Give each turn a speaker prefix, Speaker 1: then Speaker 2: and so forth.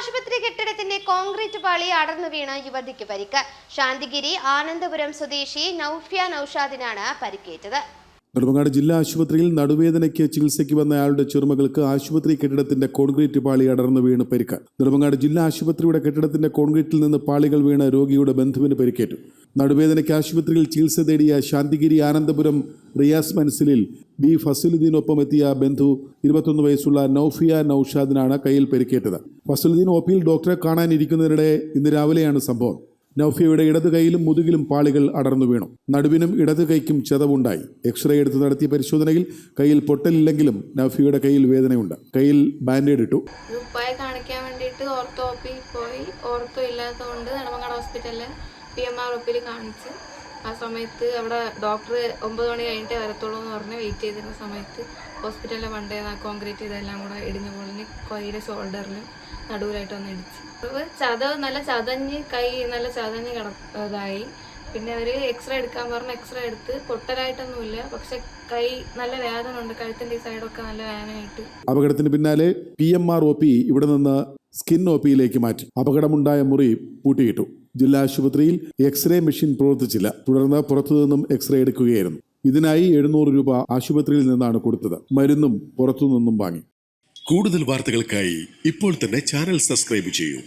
Speaker 1: ആശുപത്രി കെട്ടിടത്തിന്റെ കോൺക്രീറ്റ് പാളി അടർന്നു വീണ യുവതിക്ക് പരിക്ക്. ശാന്തിഗിരി ആനന്ദപുരം സ്വദേശി നൌഫ്യ നൌഷാദിനാണ് പരിക്കേറ്റത്.
Speaker 2: നെടുമങ്ങാട് ജില്ലാ ആശുപത്രിയിൽ നടുവേദനയ്ക്ക് ചികിത്സയ്ക്ക് വന്ന അയാളുടെ ചെറുമകൾക്ക് ആശുപത്രി കെട്ടിടത്തിന്റെ കോൺക്രീറ്റ് പാളി അടർന്നു വീണ് പരിക്ക്. നെടുമങ്ങാട് ജില്ലാ ആശുപത്രിയുടെ കെട്ടിടത്തിന്റെ കോൺക്രീറ്റിൽ നിന്ന് പാളികൾ വീണ രോഗിയുടെ ബന്ധുവിന് പരിക്കേറ്റു. നടുവേദനയ്ക്ക് ആശുപത്രിയിൽ ചികിത്സ തേടിയ ശാന്തിഗിരി ആനന്ദപുരം റിയാസ് മൻസിലിൽ ബി ഫസിലുദ്ദീനൊപ്പം എത്തിയ ബന്ധു ഇരുപത്തൊന്ന് വയസ്സുള്ള നൌഫിയ നൌഷാദിനാണ് കയ്യിൽ പരിക്കേറ്റത്. ഫസലുദ്ദീൻ ഒ പിയിൽ ഡോക്ടറെ കാണാനിരിക്കുന്നതിനിടെ ഇന്ന് രാവിലെയാണ് സംഭവം. നൌഫിയയുടെ ഇടത് കൈയിലും മുതുകിലും പാളികൾ അടർന്നു വീണു. നടുവിനും ഇടത് കൈക്കും ചതവുണ്ടായി. എക്സ്റേ എടുത്ത് നടത്തിയ പരിശോധനയിൽ കയ്യിൽ പൊട്ടലില്ലെങ്കിലും നൌഫിയയുടെ കയ്യിൽ വേദനയുണ്ട്. കയ്യിൽ ബാൻഡേഡ് ഇട്ടു.
Speaker 3: ഉപ്പായെ കാണിക്കാൻ വേണ്ടിയിട്ട് ഓർത്തോ പോയി. ഓർത്തോ ഇല്ലാത്തതുകൊണ്ട് നെടുമങ്ങാട് ഹോസ്പിറ്റലിൽ പി എം ആർ ഒപ്പിൽ കാണിച്ച് ആ സമയത്ത് അവിടെ ഡോക്ടർ ഒമ്പത് മണി കഴിഞ്ഞിട്ടേ വരത്തുള്ളൂ എന്ന് പറഞ്ഞ് വെയിറ്റ് ചെയ്തിരുന്ന സമയത്ത് ഹോസ്പിറ്റലിലെ വണ്ടേ കോൺക്രീറ്റ് ഇതെല്ലാം കൂടെ ഇടിഞ്ഞു പൊളിഞ്ഞ് കൈയിലെ ഷോൾഡറിലും നടുവിലായിട്ട് വന്ന് ഇടിച്ച്. അപ്പോൾ ചതവ് നല്ല ചതഞ്ഞ് കൈ നല്ല ചതഞ്ഞ് കിട പിന്നെ അവർ എക്സ്റേ എടുക്കാൻ പറഞ്ഞ് എക്സ്റേ എടുത്ത് പൊട്ടലായിട്ടൊന്നുമില്ല. പക്ഷെ കൈ നല്ല വേദന ഉണ്ട്. കഴുത്തിന്റെ ഈ സൈഡൊക്കെ നല്ല വേദനയായിട്ട്.
Speaker 2: അപകടത്തിന് പിന്നാലെ P M R O P ഇവിടെ നിന്ന് സ്കിൻ ഒ പിയിലേക്ക് മാറ്റി. അപകടമുണ്ടായ മുറി പൂട്ടിയിട്ടു. ജില്ലാ ആശുപത്രിയിൽ എക്സ്റേ മെഷീൻ പ്രവർത്തിച്ചില്ല. തുടർന്ന് പുറത്തുനിന്നും എക്സ്റേ എടുക്കുകയായിരുന്നു. ഇതിനായി എഴുന്നൂറ് രൂപ ആശുപത്രിയിൽ നിന്നാണ് കൊടുത്തത്. മരുന്നും പുറത്തുനിന്നും വാങ്ങി.
Speaker 4: കൂടുതൽ വാർത്തകൾക്കായി ഇപ്പോൾ തന്നെ ചാനൽ സബ്സ്ക്രൈബ് ചെയ്യൂ.